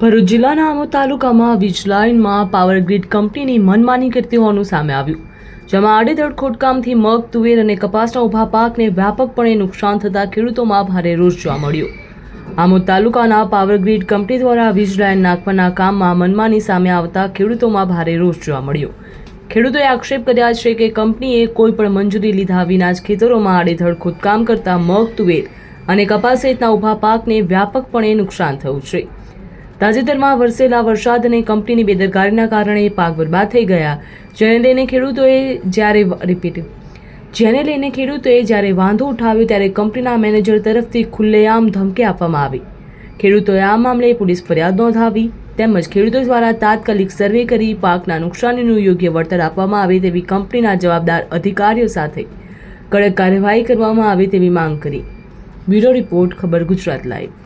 ભરૂચ જિલ્લાના આમોદ તાલુકામાં વીજ લાઇનમાં પાવર ગ્રીડ કંપનીની મનમાની કરતી હોવાનું સામે આવ્યું, જેમાં આડેધડ ખોટકામથી મગ, તુવેર અને કપાસના ઊભા પાકને વ્યાપકપણે નુકસાન થતાં ખેડૂતોમાં ભારે રોષ જોવા મળ્યો. આમોદ તાલુકાના પાવર ગ્રીડ કંપની દ્વારા વીજ લાઇન નાખવાના કામમાં મનમાની સામે આવતા ખેડૂતોમાં ભારે રોષ જોવા મળ્યો. ખેડૂતોએ આક્ષેપ કર્યા છે કે કંપનીએ કોઈ પણ મંજૂરી લીધા વિના જ ખેતરોમાં આડેધડ ખોદકામ કરતા મગ, તુવેર અને કપાસ સહિતના ઊભા પાકને વ્યાપકપણે નુકસાન થયું છે. તાજેતરમાં વરસેલા વરસાદ અને કંપનીની બેદરકારીના કારણે પાક બરબાદ થઈ ગયા. જેને લઈને ખેડૂતોએ જ્યારે રિપીટ જેને લઈને ખેડૂતોએ જ્યારે વાંધો ઉઠાવ્યો ત્યારે કંપનીના મેનેજર તરફથી ખુલ્લેઆમ ધમકી આપવામાં આવી. ખેડૂતોએ આ મામલે પોલીસ ફરિયાદ નોંધાવી, તેમજ ખેડૂતો દ્વારા તાત્કાલિક સર્વે કરી પાકના નુકસાનીનું યોગ્ય વળતર આપવામાં આવે તેવી કંપનીના જવાબદાર અધિકારીઓ સાથે કડક કાર્યવાહી કરવામાં આવે તેવી માંગ કરી. બ્યુરો રિપોર્ટ, ખબર ગુજરાત લાઈવ.